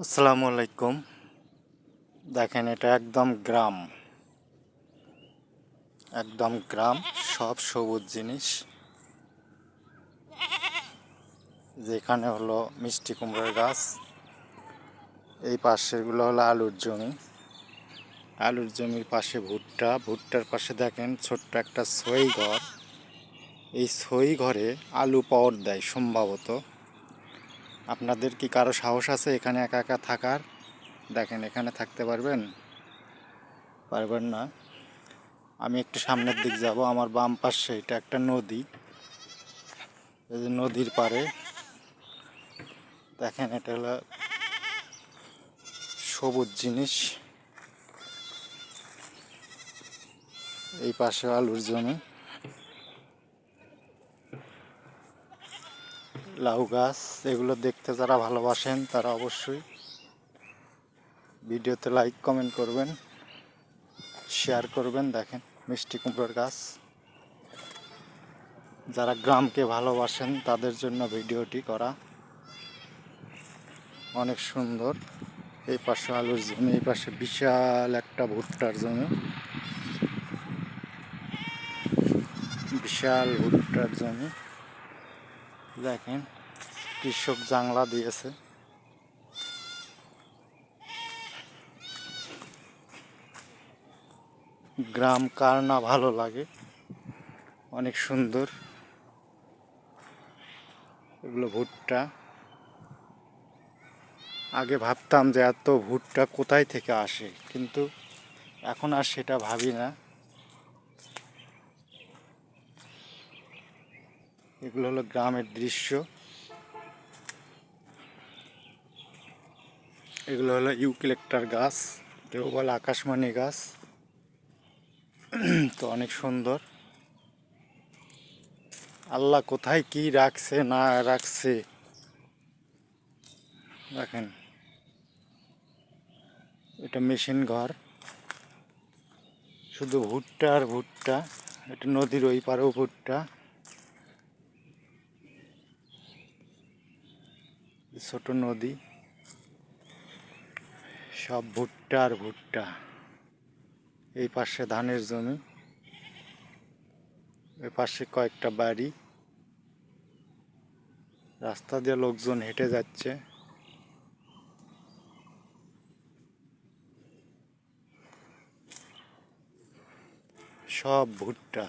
আসসালামু আলাইকুম। দেখেন এটা একদম গ্রাম। একদম গ্রাম, সব সবুজ জিনিস। যেখানে হলো মিষ্টি কুমড়োর গাছ। এই পাশেরগুলো হলো আলুর জমি। আলুর জমির পাশে ভুট্টা। ভুট্টার পাশে দেখেন ছোট্ট একটা সই ঘর। এই সই ঘরে আলু পাওয়ার দেয় সম্ভবত। আপনাদের কি কারও সাহস আছে এখানে একা একা থাকার? দেখেন, এখানে থাকতে পারবেন? পারবেন না। আমি একটু সামনের দিক যাব, আমার বাম পাশে এটা একটা নদী। নদীর পাড়ে, দেখেন, এটা হলো সবুজ জিনিস। এই পাশে আলুর জমি। লাউ গাছ, এগুলো দেখতে যারা ভালোবাসেন তারা অবশ্যই ভিডিওতে লাইক, কমেন্ট করবেন, শেয়ার করবেন। দেখেন, মিষ্টি কুমড়োর গাছ। যারা গ্রামকে ভালোবাসেন, তাদের জন্য ভিডিওটি করা অনেক সুন্দর। এই পাশে আলুর জমি, এই পাশে বিশাল একটা ভুট্টার জমি। বিশাল ভুট্টার জমি। দেখেন, কৃষক জাংলা দিয়েছে। গ্রাম কার না ভালো লাগে, অনেক সুন্দর। এগুলো ভুট্টা। আগে ভাবতাম যে এত ভুট্টা কোথায় থেকে আসে, কিন্তু এখন আর সেটা ভাবি না। এগুলো হলো গ্রামের দৃশ্য। এগুলো হলো ইউক্যালিপ্টার গাছ কেউ বলে আকাশমণি গাছ। তো অনেক সুন্দর। আল্লাহ কোথায় কি রাখছে, না রাখছে? দেখেন। এটা মেশিন ঘর। শুধু ভুট্টা আর ভুট্টা। এটা নদীর ওই পারেও ভুট্টা। ছোট নদী, সব ভুট্টা আর ভুট্টা। এই পাশে ধানের জমি ওই পাশে কয়েকটা বাড়ি। রাস্তা দিয়ে লোকজন হেঁটে যাচ্ছে। সব ভুট্টা।